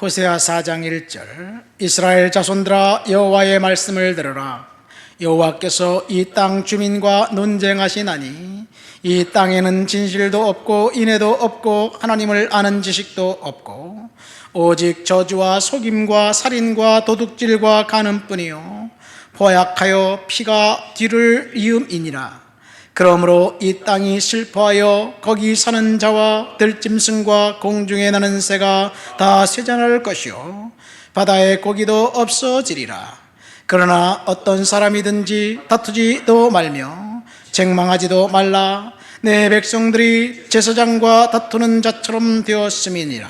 호세아 4장 1절 이스라엘 자손들아 여호와의 말씀을 들으라. 여호와께서 이 땅 주민과 논쟁하시나니 이 땅에는 진실도 없고 인애도 없고 하나님을 아는 지식도 없고 오직 저주와 속임과 살인과 도둑질과 가늠뿐이요. 포약하여 피가 뒤를 이음이니라 그러므로 이 땅이 슬퍼하여 거기 사는 자와 들짐승과 공중에 나는 새가 다 쇠잔할 것이요. 바다의 고기도 없어지리라. 그러나 어떤 사람이든지 다투지도 말며 쟁망하지도 말라. 내 백성들이 제사장과 다투는 자처럼 되었음이니라.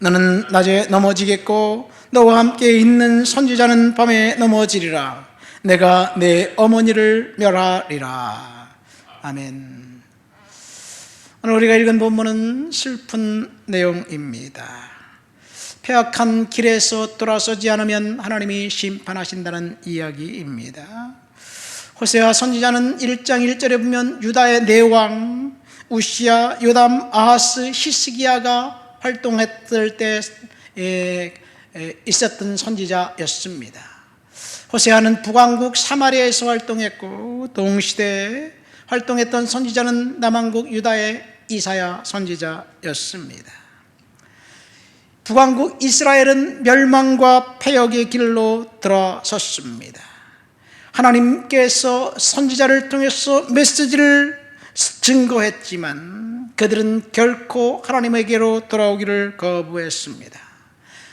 너는 낮에 넘어지겠고 너와 함께 있는 선지자는 밤에 넘어지리라. 내가 내 어머니를 멸하리라 아멘. 오늘 우리가 읽은 본문은 슬픈 내용입니다. 폐악한 길에서 돌아서지 않으면 하나님이 심판하신다는 이야기입니다. 호세아 선지자는 1장 1절에 보면 유다의 내왕 우시야, 요담, 아하스, 히스기야가 활동했을 때 있었던 선지자였습니다. 호세아는 북왕국 사마리아에서 활동했고 동시대에 활동했던 선지자는 남한국 유다의 이사야 선지자였습니다. 북왕국 이스라엘은 멸망과 폐역의 길로 들어섰습니다. 하나님께서 선지자를 통해서 메시지를 증거했지만 그들은 결코 하나님에게로 돌아오기를 거부했습니다.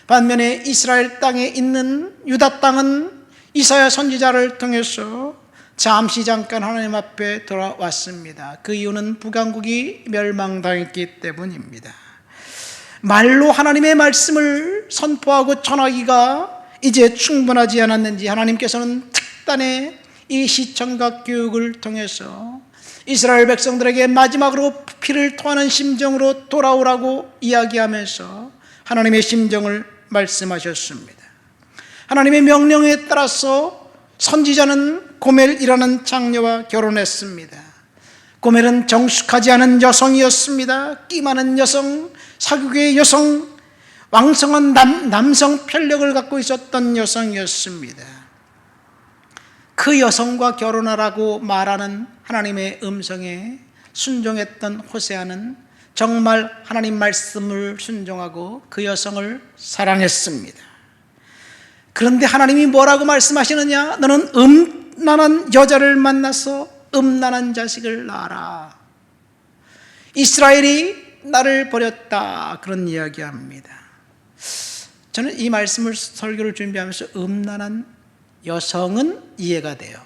반면에 이스라엘 땅에 있는 유다 땅은 이사야 선지자를 통해서 잠시 잠깐 하나님 앞에 돌아왔습니다. 그 이유는 북왕국이 멸망당했기 때문입니다. 말로 하나님의 말씀을 선포하고 전하기가 이제 충분하지 않았는지 하나님께서는 특단의 이 시청각 교육을 통해서 이스라엘 백성들에게 마지막으로 피를 토하는 심정으로 돌아오라고 이야기하면서 하나님의 심정을 말씀하셨습니다. 하나님의 명령에 따라서 선지자는 고멜이라는 장녀와 결혼했습니다. 고멜은 정숙하지 않은 여성이었습니다. 끼 많은 여성, 사교계의 여성, 왕성한 남, 남성 편력을 갖고 있었던 여성이었습니다. 그 여성과 결혼하라고 말하는 하나님의 음성에 순종했던 호세아는 정말 하나님 말씀을 순종하고 그 여성을 사랑했습니다. 그런데 하나님이 뭐라고 말씀하시느냐? 너는 음 란한 여자를 만나서 음란한 자식을 낳아라. 이스라엘이 나를 버렸다. 그런 이야기합니다. 저는 이 말씀을 설교를 준비하면서 음란한 여성은 이해가 돼요.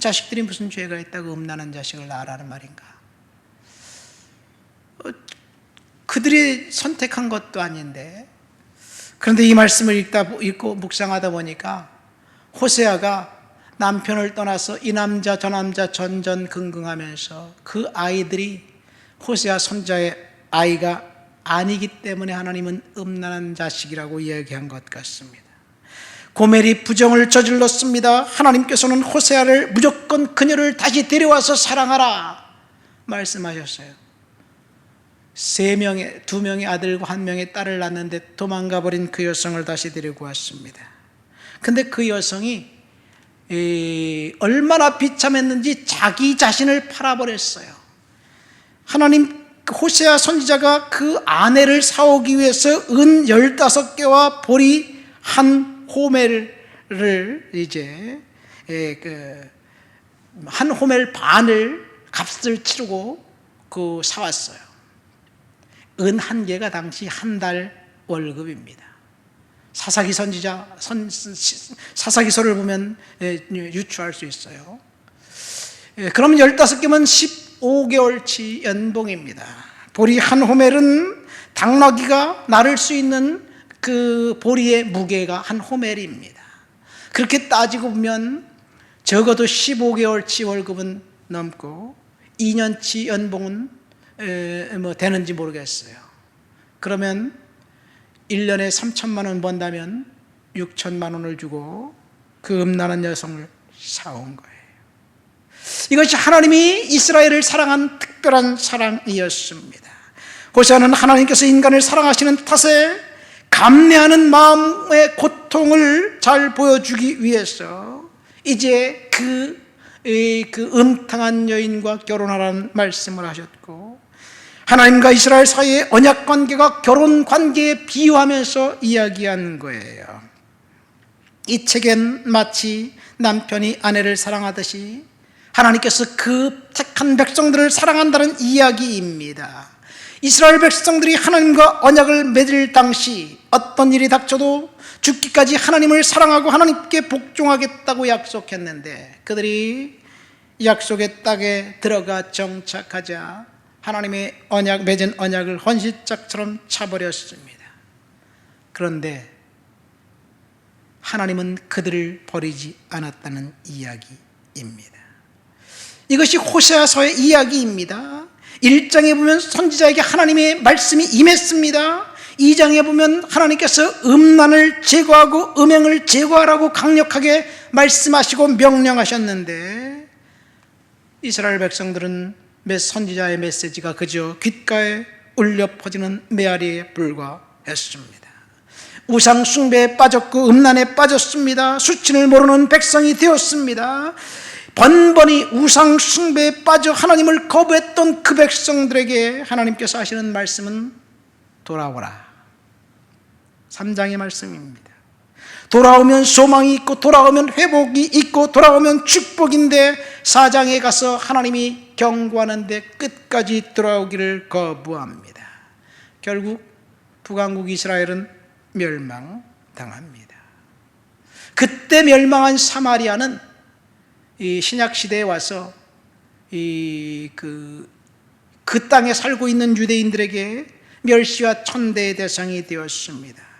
자식들이 무슨 죄가 있다고 음란한 자식을 낳으라는 말인가? 어, 그들이 선택한 것도 아닌데 그런데 이 말씀을 읽다 읽고 묵상하다 보니까 호세아가 남편을 떠나서 이 남자 저 남자 전전긍긍하면서 그 아이들이 호세아 손자의 아이가 아니기 때문에 하나님은 음란한 자식이라고 이야기한 것 같습니다. 고멜이 부정을 저질렀습니다. 하나님께서는 호세아를 무조건 그녀를 다시 데려와서 사랑하라 말씀하셨어요. 세 명의 두 명의 아들과 한 명의 딸을 낳는데 도망가 버린 그 여성을 다시 데리고 왔습니다. 근데 그 여성이 에, 얼마나 비참했는지 자기 자신을 팔아버렸어요. 하나님 호세아 선지자가 그 아내를 사오기 위해서 은 15개와 보리 한 호멜을 이제 그한 호멜 반을 값을 치르고 그 사왔어요. 은 한 개가 당시 한 달 월급입니다. 사사기 선지자 선, 사사기서를 보면 유추할 수 있어요. 그럼 15개면 15개월치 연봉입니다. 보리 한 호멜은 당나귀가 나를 수 있는 그 보리의 무게가 한 호멜입니다. 그렇게 따지고 보면 적어도 15개월치 월급은 넘고 2년치 연봉은 뭐 되는지 모르겠어요. 그러면 1년에 3천만 원 번다면 6천만 원을 주고 그 음란한 여성을 사온 거예요. 이것이 하나님이 이스라엘을 사랑한 특별한 사랑이었습니다. 호세아는 하나님께서 인간을 사랑하시는 탓에 감내하는 마음의 고통을 잘 보여주기 위해서 이제 그, 이, 그 음탕한 여인과 결혼하라는 말씀을 하셨고 하나님과 이스라엘 사이의 언약 관계가 결혼 관계에 비유하면서 이야기한 거예요. 이 책엔 마치 남편이 아내를 사랑하듯이 하나님께서 그 택한 백성들을 사랑한다는 이야기입니다. 이스라엘 백성들이 하나님과 언약을 맺을 당시 어떤 일이 닥쳐도 죽기까지 하나님을 사랑하고 하나님께 복종하겠다고 약속했는데 그들이 약속의 땅에 들어가 정착하자 하나님의 언약 맺은 언약을 헌시짝처럼 차버렸습니다. 그런데 하나님은 그들을 버리지 않았다는 이야기입니다. 이것이 호세아서의 이야기입니다. 1장에 보면 선지자에게 하나님의 말씀이 임했습니다. 2장에 보면 하나님께서 음란을 제거하고 음행을 제거하라고 강력하게 말씀하시고 명령하셨는데 이스라엘 백성들은 몇 선지자의 메시지가 그저 귓가에 울려 퍼지는 메아리에 불과했습니다. 우상 숭배에 빠졌고 음란에 빠졌습니다. 수치를 모르는 백성이 되었습니다. 번번이 우상 숭배에 빠져 하나님을 거부했던 그 백성들에게 하나님께서 하시는 말씀은 돌아오라. 3장의 말씀입니다. 돌아오면 소망이 있고 돌아오면 회복이 있고 돌아오면 축복인데 4장에 가서 하나님이 경고하는데 끝까지 돌아오기를 거부합니다. 결국 북왕국 이스라엘은 멸망당합니다. 그때 멸망한 사마리아는 이 신약 시대에 와서 이그그 그 땅에 살고 있는 유대인들에게 멸시와 천대의 대상이 되었습니다.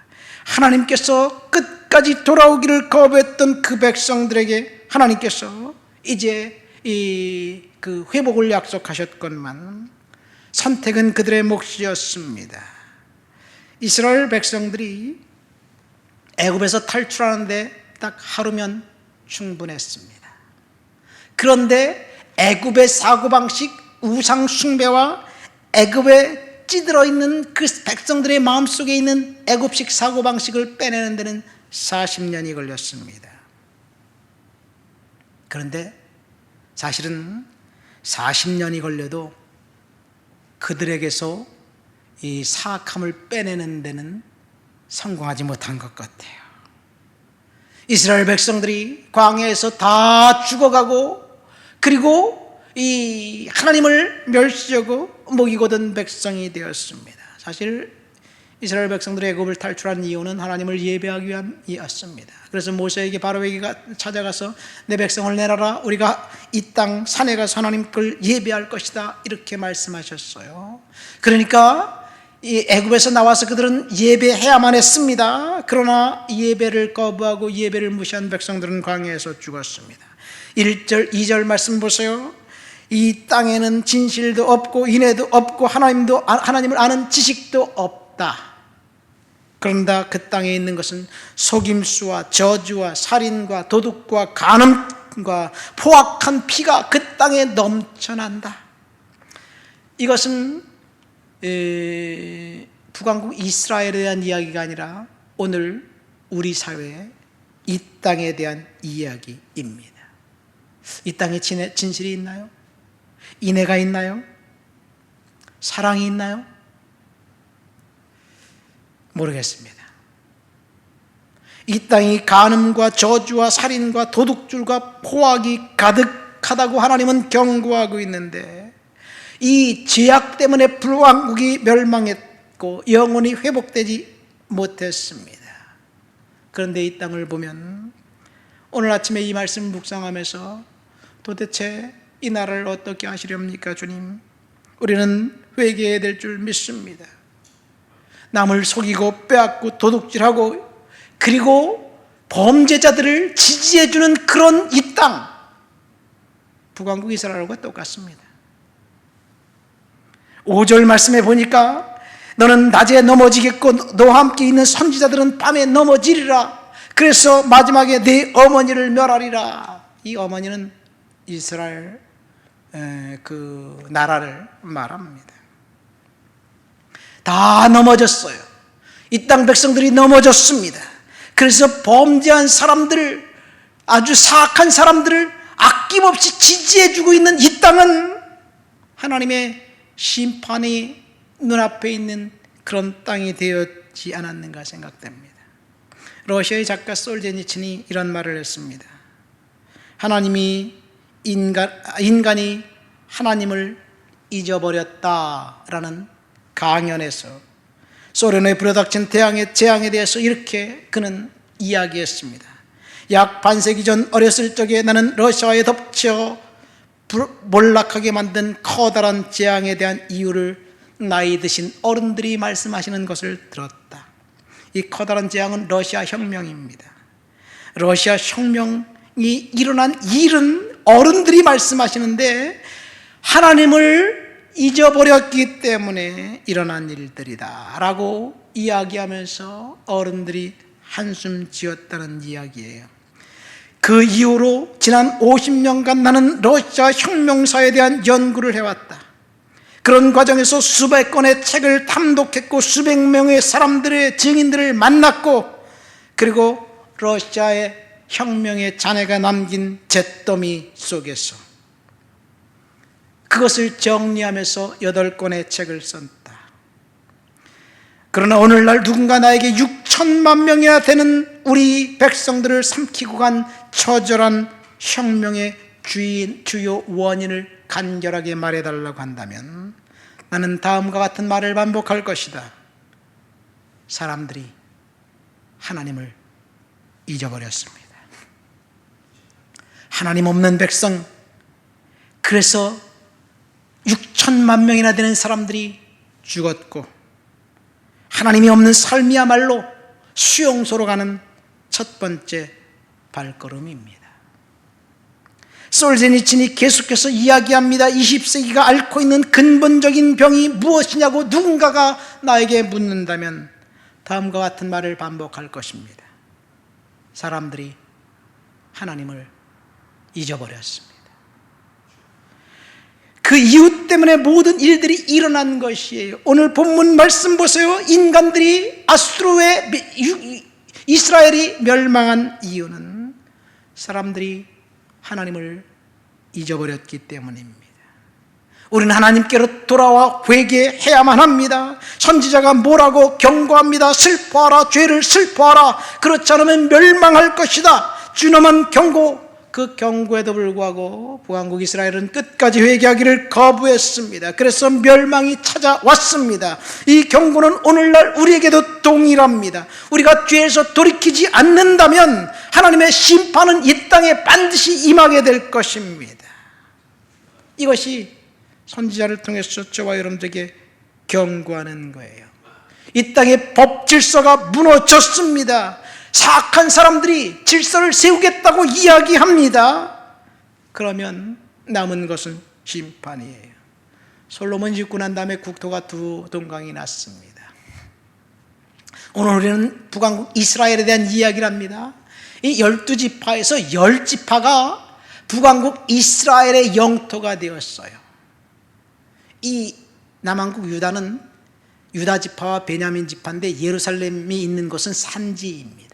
하나님께서 끝까지 돌아오기를 거부했던 그 백성들에게 하나님께서 이제 이 그 회복을 약속하셨건만 선택은 그들의 몫이었습니다. 이스라엘 백성들이 애굽에서 탈출하는데 딱 하루면 충분했습니다. 그런데 애굽의 사고방식 우상 숭배와 애굽에 찌들어 있는 그 백성들의 마음속에 있는 애굽식 사고방식을 빼내는 데는 40년이 걸렸습니다. 그런데 사실은 40년이 걸려도 그들에게서 이 사악함을 빼내는 데는 성공하지 못한 것 같아요. 이스라엘 백성들이 광야에서 다 죽어가고 그리고 이 하나님을 멸시하고 먹이고든 백성이 되었습니다. 사실 이스라엘 백성들의 애굽을 탈출한 이유는 하나님을 예배하기 위함이었습니다. 그래서 모세에게 바로에게 찾아가서 내 백성을 내라라 우리가 이 땅 산에 가서 하나님 걸 예배할 것이다 이렇게 말씀하셨어요. 그러니까 이 애굽에서 나와서 그들은 예배해야만 했습니다. 그러나 예배를 거부하고 예배를 무시한 백성들은 광야에서 죽었습니다. 1절, 2절 말씀 보세요. 이 땅에는 진실도 없고 인애도 없고 하나님도 하나님을 아는 지식도 없다. 그런다 그 땅에 있는 것은 속임수와 저주와 살인과 도둑과 간음과 포악한 피가 그 땅에 넘쳐난다. 이것은 에, 북왕국 이스라엘에 대한 이야기가 아니라 오늘 우리 사회의 이 땅에 대한 이야기입니다. 이 땅에 진실이 있나요? 인애가 있나요? 사랑이 있나요? 모르겠습니다. 이 땅이 간음과 저주와 살인과 도둑줄과 포악이 가득하다고 하나님은 경고하고 있는데 이 죄악 때문에 불왕국이 멸망했고 영원히 회복되지 못했습니다. 그런데 이 땅을 보면 오늘 아침에 이 말씀 묵상하면서 도대체 이 나라를 어떻게 하시렵니까, 주님? 우리는 회개해야 될 줄 믿습니다. 남을 속이고 빼앗고 도둑질하고 그리고 범죄자들을 지지해주는 그런 이 땅, 북왕국 이스라엘과 똑같습니다. 5절 말씀에 보니까 너는 낮에 넘어지겠고 너와 함께 있는 선지자들은 밤에 넘어지리라. 그래서 마지막에 네 어머니를 멸하리라. 이 어머니는 이스라엘 그 나라를 말합니다. 다 넘어졌어요. 이 땅 백성들이 넘어졌습니다. 그래서 범죄한 사람들을 아주 사악한 사람들을 아낌없이 지지해주고 있는 이 땅은 하나님의 심판이 눈앞에 있는 그런 땅이 되었지 않았는가 생각됩니다. 러시아의 작가 솔제니친이 이런 말을 했습니다. 하나님이 인간, 인간이 하나님을 잊어버렸다라는 강연에서 소련에 불어닥친 태양의 재앙에 대해서 이렇게 그는 이야기했습니다. 약 반세기 전 어렸을 적에 나는 러시아에 덮쳐 불- 몰락하게 만든 커다란 재앙에 대한 이유를 나이 드신 어른들이 말씀하시는 것을 들었다. 이 커다란 재앙은 러시아 혁명입니다. 러시아 혁명이 일어난 일은 어른들이 말씀하시는데 하나님을 잊어버렸기 때문에 일어난 일들이다 라고 이야기하면서 어른들이 한숨 지었다는 이야기예요. 그 이후로 지난 50년간 나는 러시아 혁명사에 대한 연구를 해왔다. 그런 과정에서 수백 권의 책을 탐독했고 수백 명의 사람들의 증인들을 만났고 그리고 러시아의 혁명의 잔해가 남긴 잿더미 속에서 그것을 정리하면서 여덟 권의 책을 썼다. 그러나 오늘날 누군가 나에게 6천만 명이나 되는 우리 백성들을 삼키고 간 처절한 혁명의 주인, 주요 원인을 간결하게 말해달라고 한다면 나는 다음과 같은 말을 반복할 것이다. 사람들이 하나님을 잊어버렸습니다. 하나님 없는 백성, 그래서 6천만 명이나 되는 사람들이 죽었고, 하나님이 없는 삶이야말로 수용소로 가는 첫 번째 발걸음입니다. 솔제니친이 계속해서 이야기합니다. 20세기가 앓고 있는 근본적인 병이 무엇이냐고 누군가가 나에게 묻는다면 다음과 같은 말을 반복할 것입니다. 사람들이 하나님을 잊어버렸습니다. 그 이유 때문에 모든 일들이 일어난 것이에요. 오늘 본문 말씀 보세요. 인간들이 아수르의 이스라엘이 멸망한 이유는 사람들이 하나님을 잊어버렸기 때문입니다. 우리는 하나님께로 돌아와 회개해야만 합니다. 선지자가 뭐라고 경고합니다. 슬퍼하라, 죄를 슬퍼하라. 그렇지 않으면 멸망할 것이다. 주님은 경고, 그 경고에도 불구하고 북왕국 이스라엘은 끝까지 회개하기를 거부했습니다. 그래서 멸망이 찾아왔습니다. 이 경고는 오늘날 우리에게도 동일합니다. 우리가 죄에서 돌이키지 않는다면 하나님의 심판은 이 땅에 반드시 임하게 될 것입니다. 이것이 선지자를 통해서 저와 여러분들에게 경고하는 거예요. 이 땅의 법 질서가 무너졌습니다. 사악한 사람들이 질서를 세우겠다고 이야기합니다. 그러면 남은 것은 심판이에요. 솔로몬 짓고 난 다음에 국토가 두 동강이 났습니다. 오늘 우리는 북왕국 이스라엘에 대한 이야기를 합니다. 이 열두 지파에서 열 지파가 북왕국 이스라엘의 영토가 되었어요. 이 남왕국 유다는 유다 지파와 베냐민 지파인데 예루살렘이 있는 곳은 산지입니다.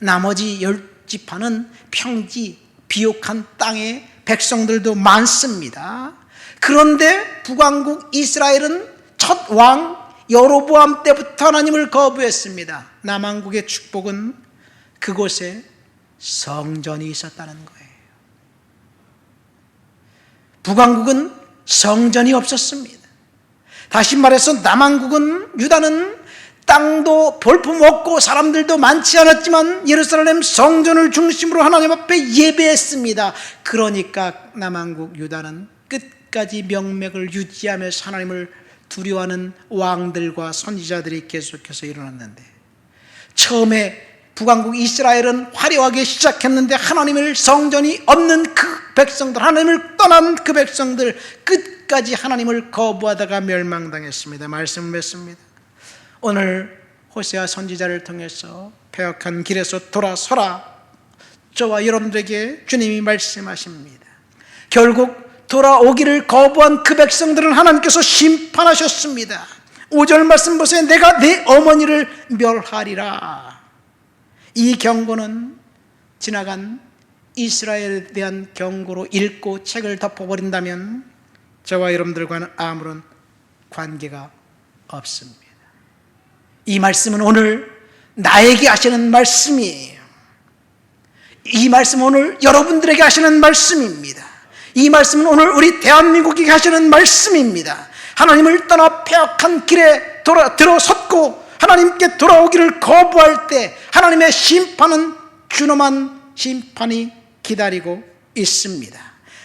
나머지 열 지파는 평지, 비옥한 땅에 백성들도 많습니다. 그런데 북왕국 이스라엘은 첫 왕 여로보암 때부터 하나님을 거부했습니다. 남왕국의 축복은 그곳에 성전이 있었다는 거예요. 북왕국은 성전이 없었습니다. 다시 말해서 남왕국은 유다는 땅도 볼품 없고 사람들도 많지 않았지만 예루살렘 성전을 중심으로 하나님 앞에 예배했습니다. 그러니까 남왕국 유다는 끝까지 명맥을 유지하면서 하나님을 두려워하는 왕들과 선지자들이 계속해서 일어났는데 처음에 북왕국 이스라엘은 화려하게 시작했는데 하나님을 성전이 없는 그 백성들, 하나님을 떠난 그 백성들 끝까지 하나님을 거부하다가 멸망당했습니다. 말씀을 맺습니다. 오늘 호세아 선지자를 통해서 폐역한 길에서 돌아서라. 저와 여러분들에게 주님이 말씀하십니다. 결국 돌아오기를 거부한 그 백성들은 하나님께서 심판하셨습니다. 5절 말씀 보세요. 내가 내 어머니를 멸하리라. 이 경고는 지나간 이스라엘에 대한 경고로 읽고 책을 덮어버린다면 저와 여러분들과는 아무런 관계가 없습니다. 이 말씀은 오늘 나에게 하시는 말씀이에요. 이 말씀은 오늘 여러분들에게 하시는 말씀입니다. 이 말씀은 오늘 우리 대한민국에게 하시는 말씀입니다. 하나님을 떠나 폐악한 길에 돌아, 들어섰고 하나님께 돌아오기를 거부할 때 하나님의 심판은 준엄한 심판이 기다리고 있습니다.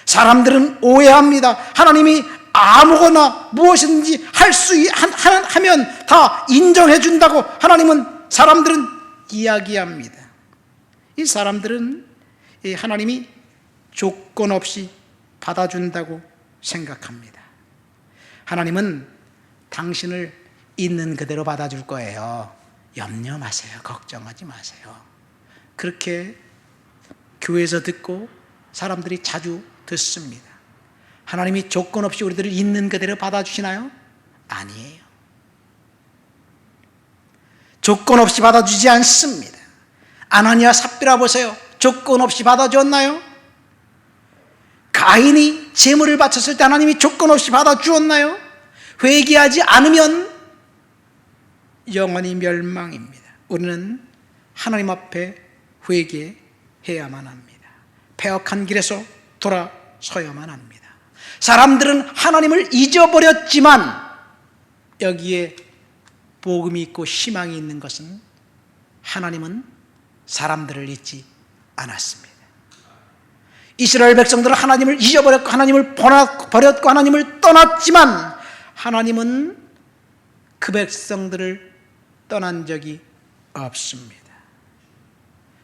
사람들은 오해합니다. 하나님이 아무거나 무엇이든지 할 수 하면 다 인정해 준다고 하나님은 사람들은 이야기합니다. 이 사람들은 이 하나님이 조건 없이 받아준다고 생각합니다. 하나님은 당신을 있는 그대로 받아줄 거예요. 염려 마세요. 걱정하지 마세요. 그렇게 교회에서 듣고 사람들이 자주 듣습니다. 하나님이 조건 없이 우리들을 있는 그대로 받아주시나요? 아니에요. 조건 없이 받아주지 않습니다. 아나니아 삽비라 보세요. 조건 없이 받아주었나요? 가인이 재물을 바쳤을 때 하나님이 조건 없이 받아주었나요? 회개하지 않으면 영원히 멸망입니다. 우리는 하나님 앞에 회개해야만 합니다. 폐역한 길에서 돌아서야만 합니다. 사람들은 하나님을 잊어버렸지만 여기에 복음이 있고 희망이 있는 것은 하나님은 사람들을 잊지 않았습니다. 이스라엘 백성들은 하나님을 잊어버렸고 하나님을 버렸고 하나님을 떠났지만 하나님은 그 백성들을 떠난 적이 없습니다.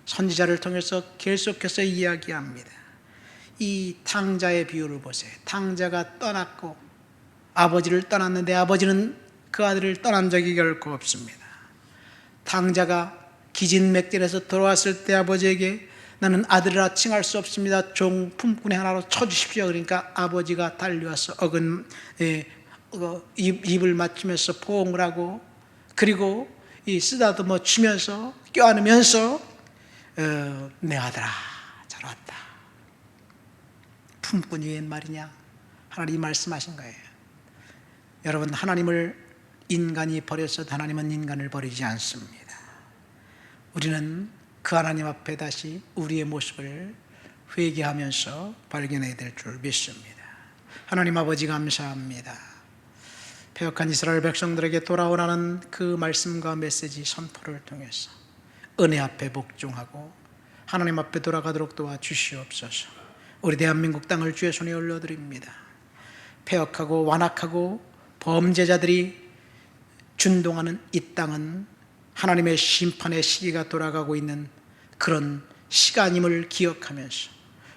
선지자를 통해서 계속해서 이야기합니다. 이 탕자의 비유를 보세요. 탕자가 떠났고 아버지를 떠났는데 아버지는 그 아들을 떠난 적이 결코 없습니다. 탕자가 기진맥진에서 돌아왔을 때 아버지에게 나는 아들이라 칭할 수 없습니다. 종 품꾼의 하나로 쳐주십시오. 그러니까 아버지가 달려와서 어근 예, 어, 입, 입을 맞추면서 포옹을 하고 그리고 이 쓰다듬어 주면서 껴안으면서 어, 내 아들아 잘 왔다. 품꾼이 웬 말이냐? 하나님 말씀하신 거예요. 여러분 하나님을 인간이 버렸어도 하나님은 인간을 버리지 않습니다. 우리는 그 하나님 앞에 다시 우리의 모습을 회개하면서 발견해야 될 줄 믿습니다. 하나님 아버지 감사합니다. 폐역한 이스라엘 백성들에게 돌아오라는 그 말씀과 메시지 선포를 통해서 은혜 앞에 복종하고 하나님 앞에 돌아가도록 도와 주시옵소서. 우리 대한민국 땅을 주의 손에 올려드립니다. 폐역하고 완악하고 범죄자들이 준동하는 이 땅은 하나님의 심판의 시기가 돌아가고 있는 그런 시간임을 기억하면서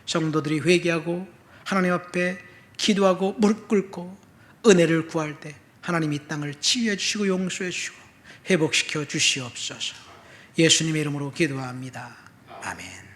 성도들이 회개하고 하나님 앞에 기도하고 무릎 꿇고 은혜를 구할 때 하나님 이 땅을 치유해 주시고 용서해 주시고 회복시켜 주시옵소서. 예수님의 이름으로 기도합니다. 아멘.